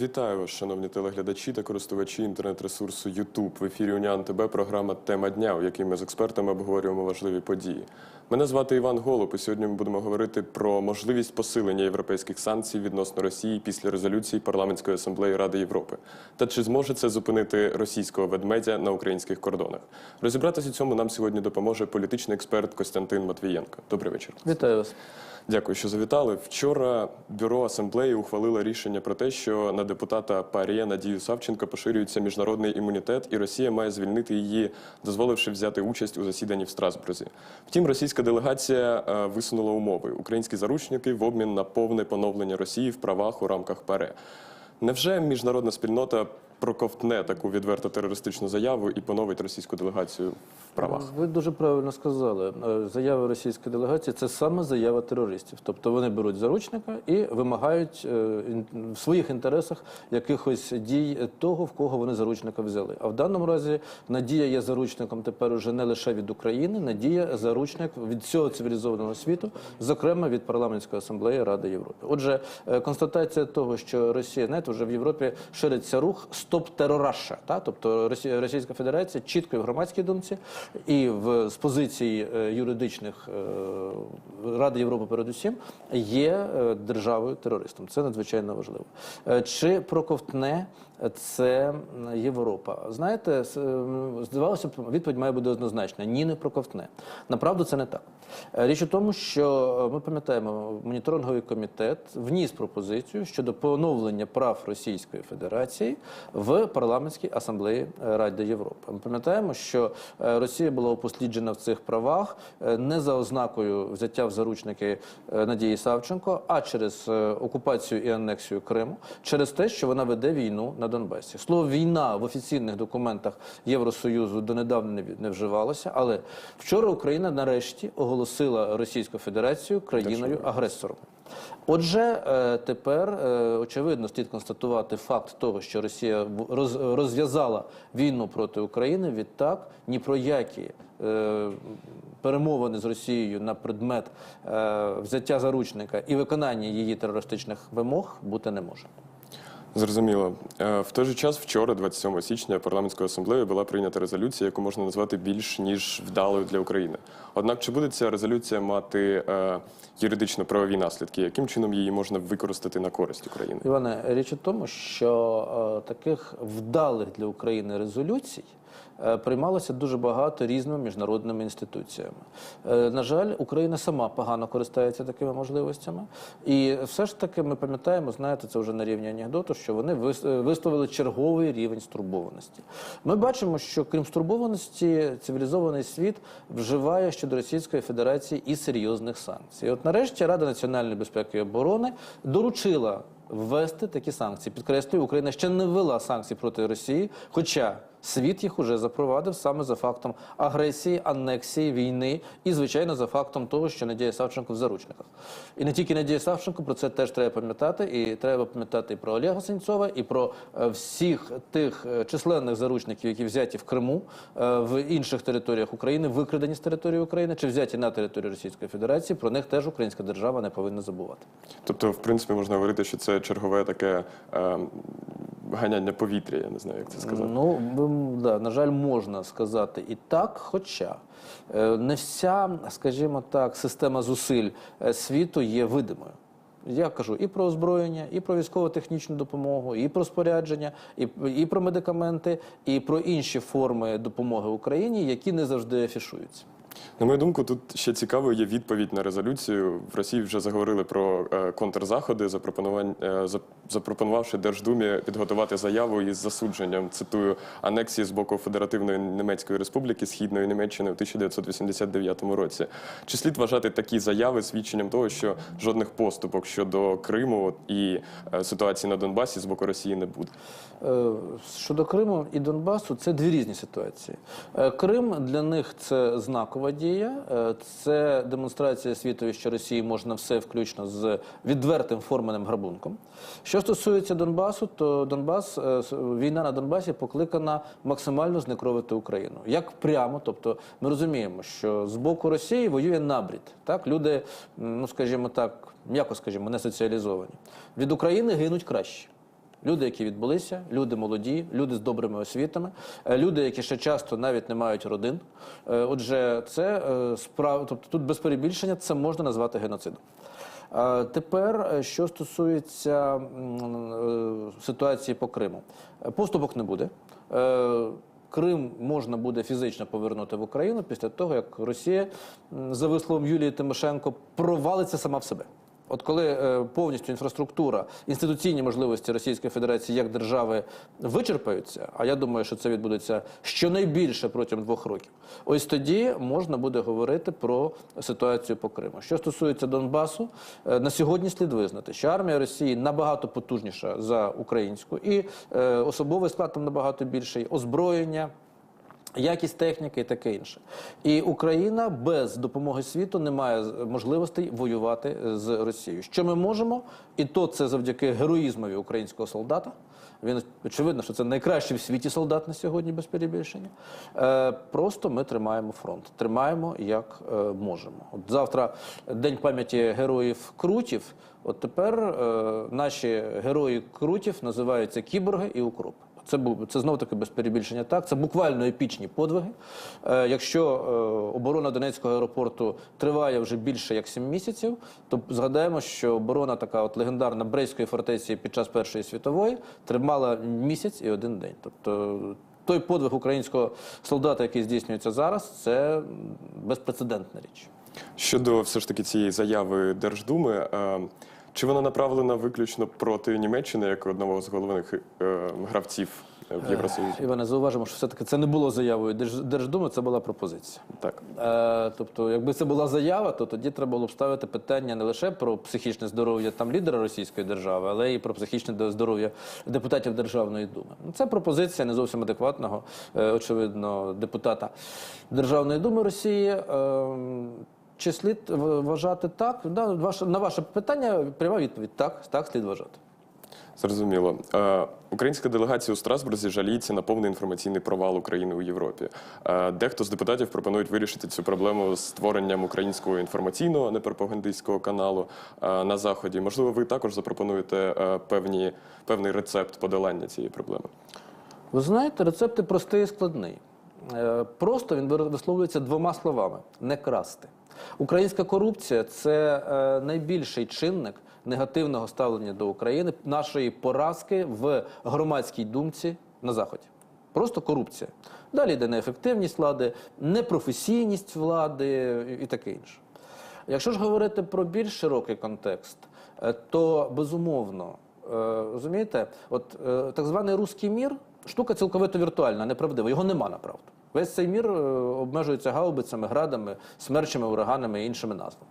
Вітаю вас, шановні телеглядачі та користувачі інтернет-ресурсу YouTube. В ефірі Уніан ТБ програма Тема дня, у якій ми з експертами обговорюємо важливі події. Мене звати Іван Голуб, і сьогодні ми будемо говорити про можливість посилення європейських санкцій відносно Росії після резолюції парламентської асамблеї Ради Європи. Та чи зможе це зупинити російського ведмедя на українських кордонах? Розібратися у цьому нам сьогодні допоможе політичний експерт Костянтин Матвієнко. Добрий вечір. Вітаю вас. Дякую, що завітали. Вчора бюро асамблеї ухвалило рішення про те, що на депутата Парія Надію Савченко поширюється міжнародний імунітет, і Росія має звільнити її, дозволивши взяти участь у засіданні в Страсбурзі. Втім, російська делегація е, висунула умови: українські заручники в обмін на повне поновлення Росії в правах у рамках ПАРЕ. Невже міжнародна спільнота проковтне таку відверто терористичну заяву і поновить російську делегацію в правах? Ви дуже правильно сказали. Е, Заява російської делегації це саме заява терористів. Тобто вони беруть заручника і вимагають е, в своїх інтересах якихось дій того, в кого вони заручника взяли. А в даному разі Надія є заручником тепер уже не лише від України, Надія заручник від всього цивілізованого світу, зокрема від парламентської асамблеї Ради Європи. Отже, е, констатація того, що Росія знаєте, вже в Європі шириться рух Стоп терораша. Та тобто Російська Федерація чітко і в громадській думці і в з позиції е, юридичних е, Ради Європи, передусім, є е, державою терористом. Це надзвичайно важливо. Чи проковтне це Європа? Знаєте, здавалося б, відповідь має бути однозначна: ні, не проковтне. Направду це не так. Е, Річ у тому, що е, ми пам'ятаємо, моніторинговий комітет вніс пропозицію щодо поновлення прав Російської Федерації в парламентській асамблеї е, Ради Європи. Ми пам'ятаємо, що Росія була упосліджена в цих правах не за ознакою взяття в заручники Надії Савченко, а через окупацію і анексію Криму, через те, що вона веде війну на Донбасі. Слово війна в офіційних документах Євросоюзу донедавна не, вживалося, але вчора Україна нарешті оголосила Російську Федерацію країною агресором. Отже, е, тепер е, очевидно слід констатувати факт того, що Росія розв'язала війну проти України. Відтак ні про які е, перемовини з Росією на предмет взяття заручника і виконання її терористичних вимог бути не може. Зрозуміло. Е, В той же час, вчора, 27 січня, парламентською асамблеєю була прийнята резолюція, яку можна назвати більш ніж вдалою для України. Однак, чи буде ця резолюція мати е, юридично-правові наслідки? Яким чином її можна використати на користь України? Іване, річ у тому, що е, таких вдалих для України резолюцій приймалося дуже багато різними міжнародними інституціями. Е, на жаль, Україна сама погано користається такими можливостями. І все ж таки ми пам'ятаємо, знаєте, це вже на рівні анекдоту, що вони вис- е, черговий рівень стурбованості. Ми бачимо, що крім стурбованості, цивілізований світ вживає щодо Російської Федерації і серйозних санкцій. От нарешті Рада національної безпеки і оборони доручила ввести такі санкції. Підкреслюю, Україна ще не ввела санкцій проти Росії, хоча світ їх уже запровадив саме за фактом агресії, анексії, війни і, звичайно, за фактом того, що Надія Савченко в заручниках. І не тільки Надія Савченко, про це теж треба пам'ятати. І треба пам'ятати і про Олега Сенцова, і про е, всіх тих е, численних заручників, які взяті в Криму, е, в інших територіях України, викрадені з території України чи взяті на територію Російської Федерації. Про них теж українська держава не повинна забувати. Тобто, в принципі, можна говорити, що це чергове таке е, ганяння повітря, я не знаю, як це сказати. Ну да, на жаль, можна сказати і так, хоча е, не вся, скажімо так, система зусиль е, світу є видимою. Я кажу і про озброєння, і про військово-технічну допомогу, і про спорядження, і, і про медикаменти, і про інші форми допомоги Україні, які не завжди афішуються. На мою думку, тут ще цікавою є відповідь на резолюцію. В Росії вже заговорили про е, контрзаходи, е, запропонувавши Держдумі підготувати заяву із засудженням, цитую, анексії з боку Федеративної Німецької Республіки Східної Німеччини у 1989 році. Чи слід вважати такі заяви свідченням того, що жодних поступок щодо Криму і е, ситуації на Донбасі з боку Росії не буде? Щодо Криму і Донбасу, це дві різні ситуації. Крим для них це знакова дія, е, це демонстрація світові, що Росії можна все, включно з відвертим форменим грабунком. Що стосується Донбасу, то Донбас е, війна на Донбасі покликана максимально знекровити Україну. Як прямо, тобто ми розуміємо, що з боку Росії воює набрід. Так, люди, ну скажімо так, м'яко скажімо, не соціалізовані. Від України гинуть краще. Люди, які відбулися, люди молоді, люди з добрими освітами, е, люди, які ще часто навіть не мають родин. Е, Отже, це е, справа, тобто тут без перебільшення це можна назвати геноцидом. Тепер, що стосується ситуації по Криму, поступок не буде. Крим можна буде фізично повернути в Україну після того, як Росія, за висловом Юлії Тимошенко, провалиться сама в себе. От коли е, повністю інфраструктура, інституційні можливості Російської Федерації як держави вичерпаються, а я думаю, що це відбудеться щонайбільше протягом двох років. Ось тоді можна буде говорити про ситуацію по Криму. Що стосується Донбасу, е, на сьогодні слід визнати, що армія Росії набагато потужніша за українську, і е, особовий склад там набагато більший, озброєння. Якість техніки і таке інше. І Україна без допомоги світу не має можливостей воювати з Росією. Що ми можемо, і то це завдяки героїзмові українського солдата. Він очевидно, що це найкращий в світі солдат на сьогодні, без перебільшення. Е, просто ми тримаємо фронт, тримаємо як е, можемо. От завтра день пам'яті героїв Крутів. От тепер е, наші герої Крутів називаються кіборги і укропи. Це був це знов таки без перебільшення. Так, це буквально епічні подвиги. Е, якщо е, оборона Донецького аеропорту триває вже більше як 7 місяців, то згадаємо, що оборона така от легендарна Брестської фортеці під час Першої світової тримала місяць і один день. Тобто той подвиг українського солдата, який здійснюється зараз, це безпрецедентна річ. Щодо все ж таки цієї заяви Держдуми, е, чи вона направлена виключно проти Німеччини як одного з головних е, гравців в Євросоюзі? Іване, зауважимо, що все-таки це не було заявою Держ- Держдуми, це була пропозиція. Так. Е, тобто, якби це була заява, то тоді треба було б ставити питання не лише про психічне здоров'я там лідера Російської держави, але і про психічне здоров'я депутатів Державної думи. Ну, Це пропозиція не зовсім адекватного, е, очевидно, депутата Державної думи Росії. Е, чи слід вважати так? На ваше питання пряма відповідь: так, так слід вважати. Зрозуміло. Е, Українська делегація у Страсбурзі жаліється на повний інформаційний провал України у Європі. Е, Дехто з депутатів пропонують вирішити цю проблему з створенням українського інформаційного непропагандистського каналу е, на заході. Можливо, ви також запропонуєте певні, певний рецепт подолання цієї проблеми. Ви знаєте, рецепт простий і складний. Е, Просто він висловлюється двома словами: не красти. Українська корупція це е, найбільший чинник негативного ставлення до України, нашої поразки в громадській думці на Заході. Просто корупція. Далі йде неефективність влади, непрофесійність влади і таке інше. Якщо ж говорити про більш широкий контекст, е, то безумовно, розумієте, от так званий руський мір штука цілковито віртуальна, неправдива. Його нема направду. Весь цей мір е, обмежується гаубицями, градами, смерчами, ураганами і іншими назвами.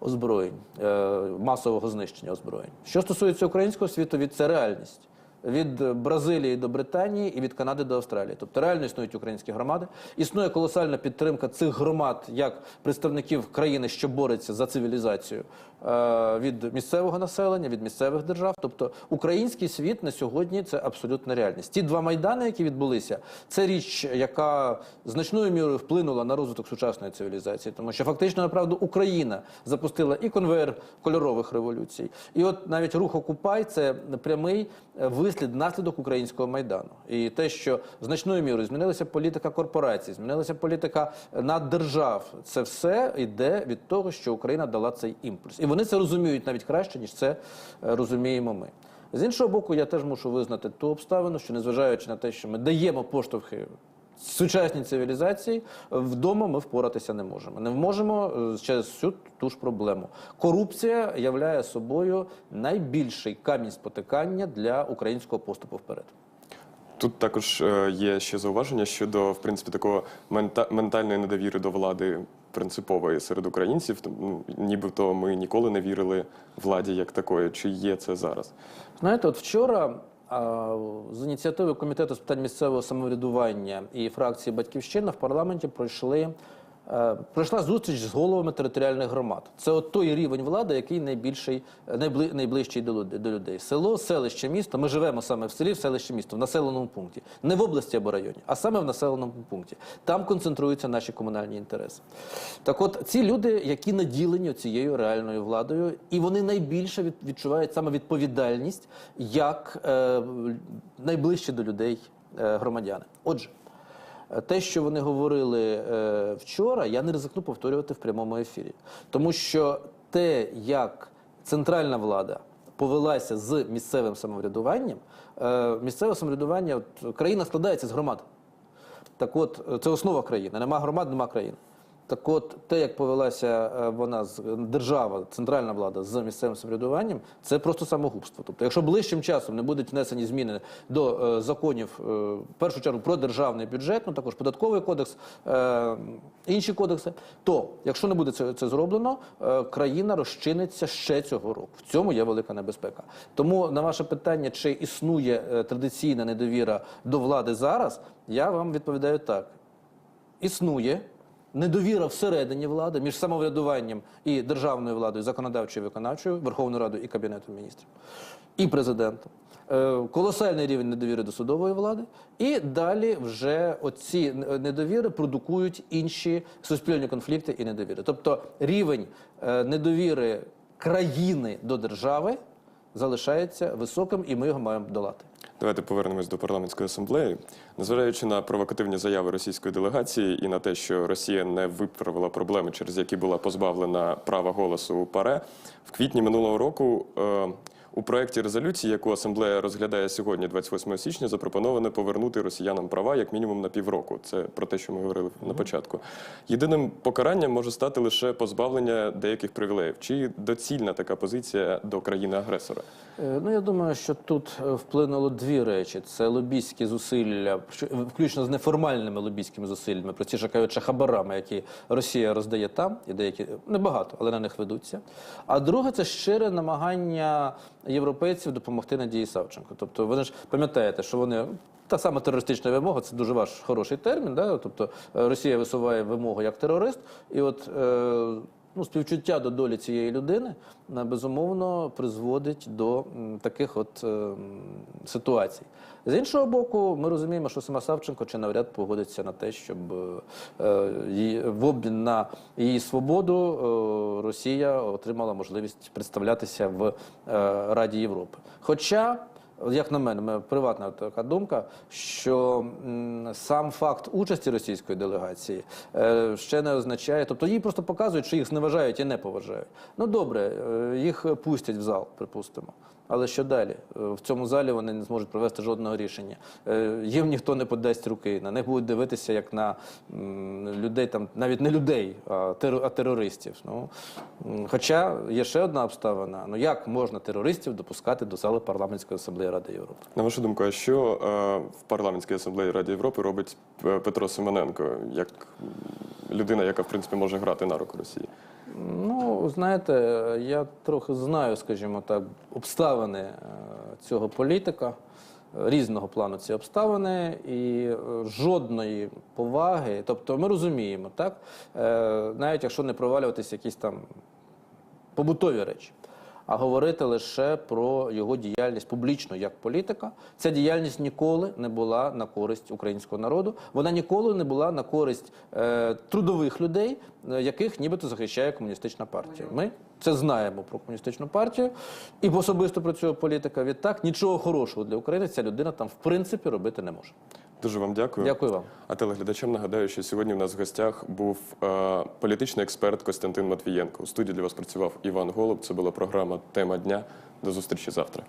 Озброєнь, е, масового знищення озброєнь. Що стосується українського світу, це реальність. Від Бразилії до Британії і від Канади до Австралії. Тобто реально існують українські громади. Існує колосальна підтримка цих громад як представників країни, що бореться за цивілізацію е, від місцевого населення, від місцевих держав. Тобто український світ на сьогодні це абсолютна реальність. Ті два майдани, які відбулися, це річ, яка значною мірою вплинула на розвиток сучасної цивілізації, тому що фактично направду Україна запустила і конвейер кольорових революцій, і от навіть рух Окупай це прямий е, вислід наслідок українського майдану. І те, що значною мірою змінилася політика корпорацій, змінилася політика наддержав, це все йде від того, що Україна дала цей імпульс, і вони це розуміють навіть краще, ніж це е, розуміємо ми. З іншого боку, я теж мушу визнати ту обставину, що незважаючи на те, що ми даємо поштовхи сучасній цивілізації, вдома ми впоратися не можемо. Не можемо через всю ту ж проблему. Корупція являє собою найбільший камінь спотикання для українського поступу вперед. Тут також е, є ще зауваження щодо в принципі такого мента- ментальної недовіри до влади принципової серед українців. Ну, нібито ми ніколи не вірили владі як такої. Чи є це зараз? Знаєте, от вчора з ініціативи комітету з питань місцевого самоврядування і фракції Батьківщина в парламенті пройшли Пройшла зустріч з головами територіальних громад. Це от той рівень влади, який найбільший, е, найбли, найближчий до, до людей. Село, селище, місто. Ми живемо саме в селі, в селищі місто, в населеному пункті. Не в області або районі, а саме в населеному пункті. Там концентруються наші комунальні інтереси. Так от, ці люди, які наділені цією реальною владою, і вони найбільше від- відчувають саме відповідальність як е, найближчі до людей е, громадяни. Отже. Те, що вони говорили е, вчора, я не ризикну повторювати в прямому ефірі. Тому що те, як центральна влада повелася з місцевим самоврядуванням, е, місцеве самоврядування, от, країна складається з громад. Так от, е, це основа країни. Нема громад, нема країни. Так от, те, як повелася е, вона з держава, центральна влада з місцевим самоврядуванням, це просто самогубство. Тобто, якщо ближчим часом не будуть внесені зміни до е, законів, е, в першу чергу про державний бюджет, ну також податковий кодекс, е, інші кодекси, то якщо не буде це, це зроблено, е, країна розчиниться ще цього року. В цьому є велика небезпека. Тому на ваше питання, чи існує е, традиційна недовіра до влади зараз, я вам відповідаю так існує недовіра всередині влади між самоврядуванням і державною владою, законодавчою виконавчою, Верховною Радою і Кабінетом міністрів, і президентом. Е, Колосальний рівень недовіри до судової влади, і далі вже оці недовіри продукують інші суспільні конфлікти і недовіри. Тобто рівень е, недовіри країни до держави залишається високим, і ми його маємо долати. Давайте повернемось до парламентської асамблеї. Незважаючи на провокативні заяви російської делегації і на те, що Росія не виправила проблеми, через які була позбавлена права голосу у ПАРЕ, в квітні минулого року е, у проєкті резолюції, яку асамблея розглядає сьогодні, 28 січня, запропоновано повернути росіянам права як мінімум на півроку. Це про те, що ми говорили на початку. Єдиним покаранням може стати лише позбавлення деяких привілеїв. Чи доцільна така позиція до країни-агресора? Е, Ну, я думаю, що тут е, вплинуло дві речі: це лобійські зусилля, що- включно з неформальними лобійськими зусиллями, простіше кажучи, хабарами, які Росія роздає там, і деякі небагато, але на них ведуться. А друге, це щире намагання європейців допомогти Надії Савченко. Тобто, ви ж пам'ятаєте, що вони. Та сама терористична вимога це дуже ваш хороший термін. Да? Тобто е, Росія висуває вимогу як терорист, і от е, ну, співчуття до долі цієї людини е, безумовно призводить до таких от е, ситуацій. З іншого боку, ми розуміємо, що сама Савченко чи навряд погодиться на те, щоб е, е, в обмін на її свободу е, Росія отримала можливість представлятися в е, Раді Європи. Хоча як на мене, моя приватна така думка, що сам факт участі російської делегації е, ще не означає, тобто їй просто показують, що їх зневажають і не поважають. Ну добре, е, їх пустять в зал, припустимо. Але що далі? Е, В цьому залі вони не зможуть провести жодного рішення. Е, Їм ніхто не подасть руки. На них будуть дивитися як на людей, там навіть не людей, а, теро- а терористів. Ну, хоча є ще одна обставина: ну як можна терористів допускати до зали парламентської асамблеї Ради Європи? На вашу думку, а що е, в парламентській асамблеї Ради Європи робить Петро Симоненко як людина, яка в принципі може грати на руку Росії? Ну, знаєте, я трохи знаю, скажімо так, обставини е, цього політика, е, різного плану ці обставини, і е, жодної поваги. Тобто ми розуміємо, так? Навіть якщо не провалюватися якісь там побутові речі, а говорити лише про його діяльність публічно як політика. Ця діяльність ніколи не була на користь українського народу. Вона ніколи не була на користь е, трудових людей, е, яких нібито захищає комуністична партія. Ми це знаємо про комуністичну партію і особисто про цього політика. Відтак нічого хорошого для України ця людина там в принципі робити не може. Дуже вам дякую. Дякую вам. А телеглядачам нагадаю, що сьогодні в нас в гостях був е, політичний експерт Костянтин Матвієнко. У студії для вас працював Іван Голуб. Це була програма Тема дня. До зустрічі завтра.